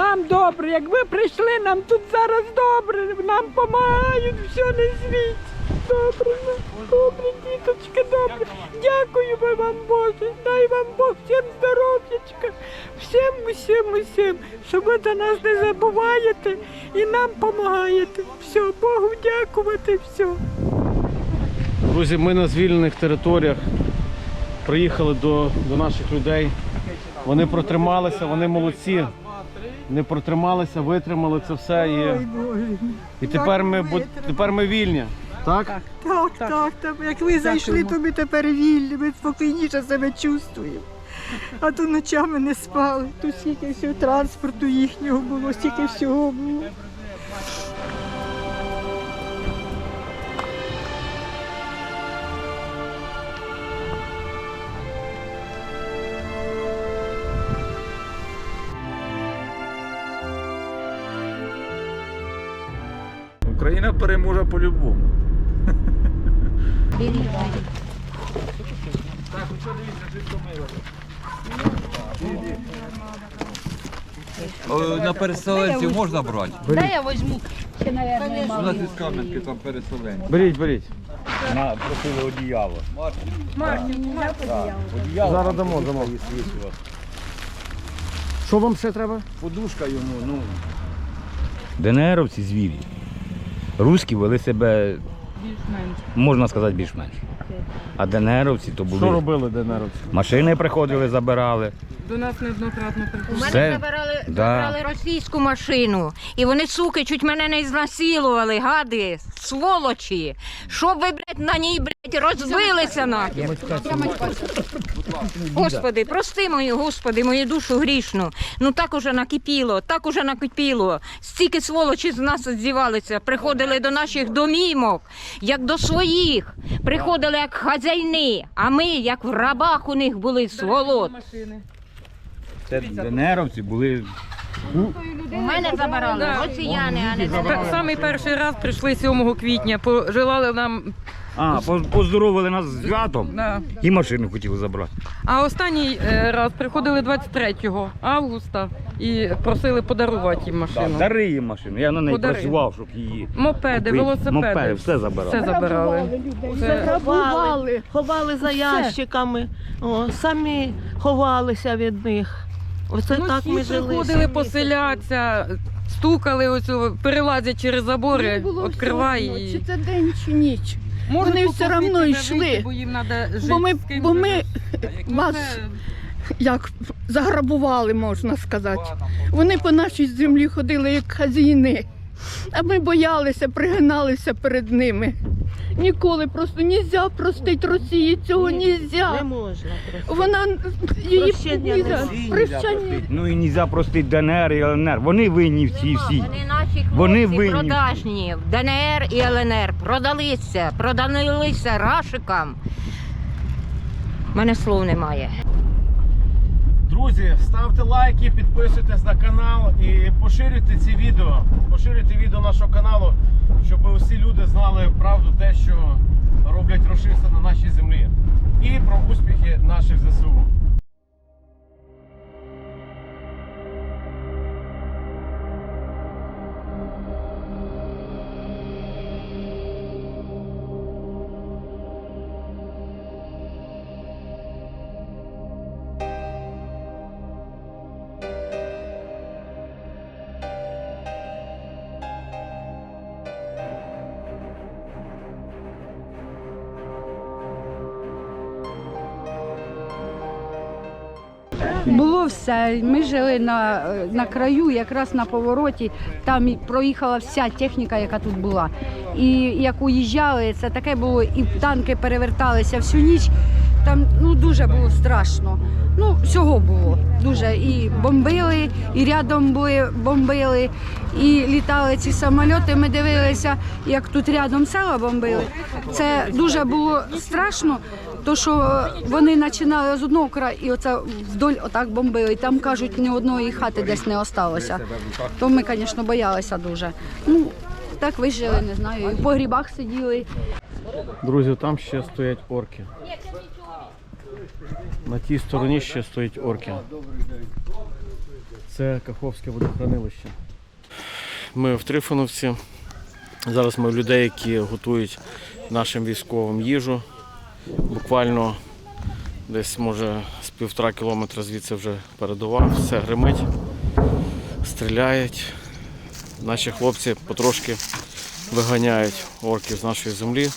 Нам добре, як ви прийшли, нам тут зараз добре, нам допомагають, все на світі. Добре, ну, добре, діточки, добре. Дякую вам, Боже. Дай вам Бог всім здоров'ячка, всім, усім, усім, що ви до нас не забуваєте і нам допомагаєте. Все, Богу дякувати, все. Друзі, ми на звільнених територіях приїхали до, до наших людей. Вони протрималися, вони молодці. Не протрималися, витримали це все. І, Боже. і тепер, ми, бу- тепер ми вільні. Так? Так, так, так. Як ви зайшли, то ми тепер вільні, ми спокійніше себе чувствуємо. А то ночами не спали. Тут стільки всього транспорту їхнього було, стільки всього було. Україна переможе по-любому. Так, що дивіться, житко мило. На переселенців можна брати? Да я возьму. Ще, наверное, У мало. нас із Кам'янки там переселенці. Беріть, беріть. На просили одіяло. Зараз дамо, дамо. Що вам ще треба? Подушка йому, ну. ДНРовці звірі. Руські вели себе, можна сказати, більш-менш. А ДНРовці то були. Що робили ДНРовці? Машини приходили, забирали. До нас неоднократно У приходили. мене Все. забирали, Да. забирали російську машину. І вони, суки, чуть мене не знасилували, гади, сволочі. Щоб ви, блядь, на ній, блядь, розбилися нахер. Господи, прости мою, Господи, мою душу грішну. Ну так уже накипіло, так уже накипіло. Стільки сволочі з нас здівалися, приходили до наших домівок, як до своїх. Приходили як хазяйни, а ми, як в рабах у них були сволот. Це ДНРовці були. У мене забирали росіяни, а не Та- Так Самий перший раз прийшли 7 квітня, пожелали нам. А, поз- поздоровили нас з святом Да. і машину хотіли забрати. А останній е, раз приходили 23 августа і просили подарувати їм машину. Дари їм машину. Я на неї Подари. працював, щоб її. Мопеди, купити. велосипеди. Мопеди, все забирали. Все забирали. Це- ховали, ховали за ящиками, о, самі ховалися від них. Оце Ну, так всі ми жили. приходили сім поселятися, стукали ось, о, перелазять через забори, відкривай і... Чи це день, чи ніч. Вони все одно йшли. Бо їм треба Бо ми, бо ми вас як заграбували, можна сказати. Вони по нашій землі ходили як хазіни. А ми боялися, пригиналися перед ними. Ніколи просто нельзя простити Росії, цього Ні, Не можна просто. Вона її Прощення нельзя. не прощання. Ну і нельзя простити ДНР і ЛНР. Вони винні всі всі. Вони наші хлопці Вони винні. продажні в ДНР і ЛНР. Продалися, продалися рашикам. У мене слов немає. Друзі, ставте лайки, підписуйтесь на канал і поширюйте ці відео. Поширюйте відео нашого каналу, щоб усі люди знали правду, те, що роблять рашисти на нашій землі. І про успіхи наших ЗСУ. Було все. Ми жили на, на краю, якраз на повороті. Там проїхала вся техніка, яка тут була. І як уїжджали, це таке було, і танки переверталися всю ніч. Там ну дуже було страшно. Ну, всього було дуже. І бомбили, і рядом були, бомбили, і літали ці самольоти. Ми дивилися, як тут рядом села бомбили. Це дуже було страшно. То що вони починали з одного краю і оце вдоль отак бомбили. Там кажуть, ні одної хати десь не осталося. То ми, звісно, боялися дуже. Ну так вижили, не знаю. І в погрібах сиділи. Друзі, там ще стоять орки. На тій стороні ще стоїть орки. Це Каховське водохранилище. Ми в Трифоновці. Зараз ми в людей, які готують нашим військовим їжу. Буквально десь може з півтора кілометра звідси вже передова, все гримить, стріляють. Наші хлопці потрошки виганяють орків з нашої землі.